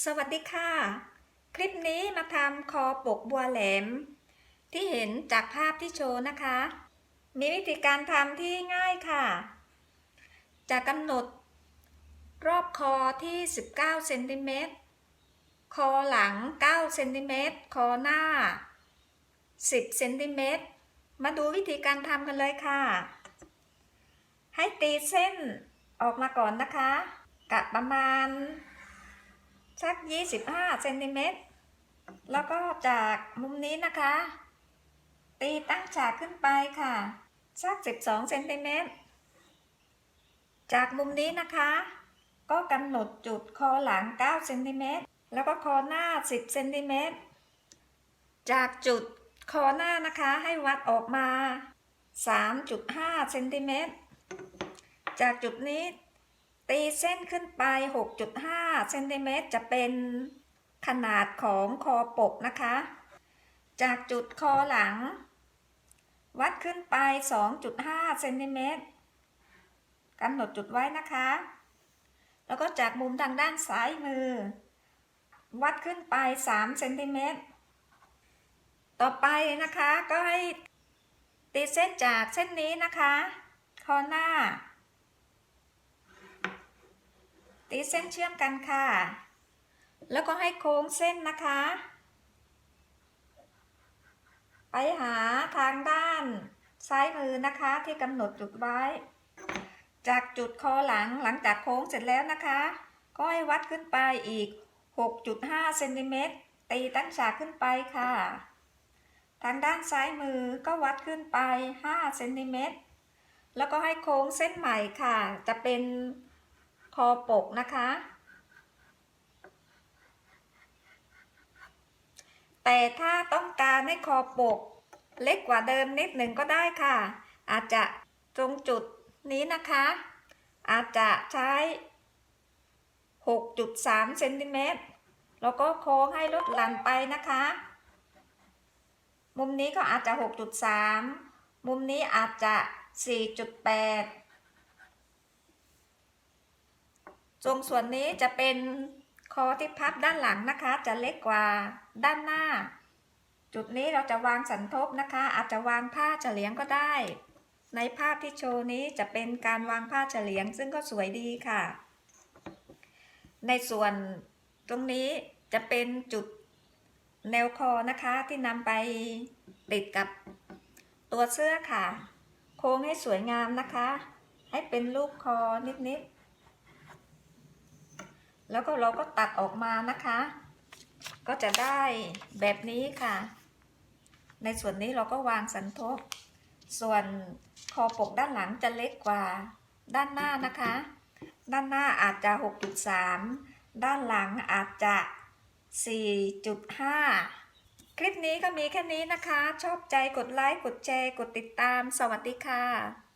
สวัสดีค่ะ คลิปนี้มาทำคอปกบัวแหลม ที่เห็นจากภาพที่โชว์นะคะ มีวิธีการทำที่ง่ายค่ะ จะกำหนด รอบคอที่ 19เซนติเมตรคอหลัง9เซนติเมตรคอหน้า 10เซนติเมตรมาดูวิธีการทำกันเลยค่ะ ให้ตีเส้นออกมาก่อนนะคะกะประมาณ สัก 25เซนติเมตรแล้วก็จากมุมนี้นะคะ ตีตั้งฉากขึ้นไปค่ะสัก 12เซนติเมตรจากมุมนี้นะคะ ก็กำหนดจุดคอหลัง9เซนติเมตรแล้วก็คอหน้า 10เซนติเมตรจากจุดคอหน้านะคะให้วัดออกมา 3.5เซนติเมตรจากจุดนี้ ตีเส้นขึ้นไป 6.5เซนติเมตรจะเป็นขนาดของคอปกนะคะ จากจุดคอหลัง วัดขึ้นไป 2.5เซนติเมตรกำหนดจุดไว้นะคะ แล้วก็จากมุมทางด้านซ้ายมือ วัดขึ้นไป3เซนติเมตร ต่อไปนะคะก็ให้ตีเส้นจากเส้นนี้นะคะ คอหน้า ตีเส้นเชื่อมกันค่ะ แล้วก็ให้โค้งเส้นนะคะ ไปหาทางด้านซ้ายมือนะคะที่กำหนดจุดไว้ จากจุดคอหลังหลังจากโค้งเสร็จแล้วนะคะ ก็ให้วัดขึ้นไปอีก 6.5เซนติเมตรตีตั้งฉากขึ้นไปค่ะ ทางด้านซ้ายมือก็วัดขึ้นไป5เซนติเมตรแล้วก็ให้โค้งเส้นใหม่ค่ะ จะเป็น คอปกนะคะ แต่ถ้าต้องการให้คอปก เล็กกว่าเดิมนิดหนึ่งก็ได้ค่ะ อาจจะตรงจุดนี้นะคะ อาจจะใช้ 6.3เซนติเมตรแล้วก็โค้งให้ลดหลั่นไปนะคะ มุมนี้ก็อาจจะ 6.3 มุมนี้อาจจะ 4.8 ตรงส่วนนี้จะเป็นคอที่พับด้านหลังนะคะ จะเล็กกว่าด้านหน้า จุดนี้เราจะวางสันทบนะคะ อาจจะวางผ้าเฉลียงก็ได้ ในภาพที่โชว์นี้จะเป็นการวางผ้าเฉลียง ซึ่งก็สวยดีค่ะ ในส่วนตรงนี้จะเป็นจุดแนวคอนะคะที่นำไปติดกับตัวเสื้อค่ะ โค้งให้สวยงามนะคะ ให้เป็นรูปคอนิดๆ แล้วก็เราก็ตัดออกมานะคะ ก็จะได้แบบนี้ค่ะ ในส่วนนี้เราก็วางสันทบ ส่วนคอปกด้านหลังจะเล็กกว่าด้านหน้านะคะ ด้านหน้าอาจจะ 6.3 ด้านหลังอาจจะ 4.5 คลิปนี้ก็มีแค่นี้นะคะ ชอบใจกดไลค์ กดแชร์ กดติดตาม สวัสดีค่ะ